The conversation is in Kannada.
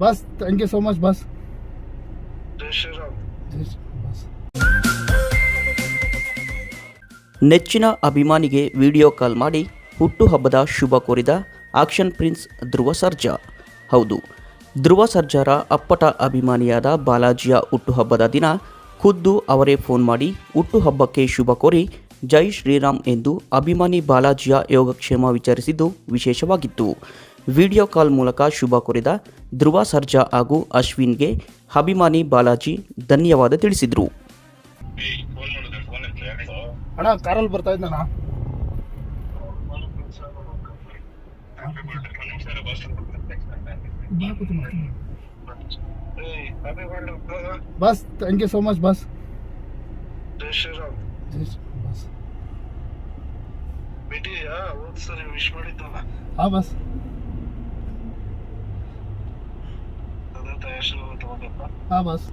ಬಸ್ ಜೈ ಶ್ರೀರಾಮ್ ಜೈ ಶ್ರೀ ಬಸ್ ನೆಚ್ಚಿನ ಅಭಿಮಾನಿಗೆ ವಿಡಿಯೋ ಕಾಲ್ ಮಾಡಿ ಹುಟ್ಟುಹಬ್ಬದ ಶುಭ ಕೋರಿದ ಆಕ್ಷನ್ ಪ್ರಿನ್ಸ್ ಧ್ರುವ ಸರ್ಜಾ. ಹೌದು, ಧ್ರುವ ಸರ್ಜಾರ ಅಪ್ಪಟ ಅಭಿಮಾನಿಯಾದ ಬಾಲಾಜಿಯ ಹುಟ್ಟುಹಬ್ಬದ ದಿನ ಖುದ್ದು ಅವರೇ ಫೋನ್ ಮಾಡಿ ಹುಟ್ಟುಹಬ್ಬಕ್ಕೆ ಶುಭ ಕೋರಿ ಜೈ ಶ್ರೀರಾಮ್ ಎಂದು ಅಭಿಮಾನಿ ಬಾಲಾಜಿಯ ಯೋಗಕ್ಷೇಮ ವಿಚಾರಿಸಿದ್ದು ವಿಶೇಷವಾಗಿತ್ತು. ವಿಡಿಯೋ ಕಾಲ್ ಮೂಲಕ ಶುಭ ಕೋರಿದ ಧ್ರುವ ಸರ್ಜಾ ಹಾಗೂ ಅಶ್ವಿನ್ಗೆ ಅಭಿಮಾನಿ ಬಾಲಾಜಿ ಧನ್ಯವಾದ ತಿಳಿಸಿದರು. ಅಣ್ಣ ಕಾರಲ್ಲಿ ಬರ್ತಾ ಇದ್ದಾನ? Boss boss. Thank you so much boss ಹಾ ಶ್ರೀರಾಮ್ ಜೈ ಶ್ರೀ ಬಸ್ ಭೇಟಿಯಾ ಹೋದ್ ಸರಿ ವಿಶ್ ಮಾಡಿದ್ದಲ್ಲ ಹಾಂ ಬಸ್ ತಂದೆ ತಾಯಿ ಹೆಸರು ತಗೊಂಡಪ್ಪ ಹಾಂ ಬಸ್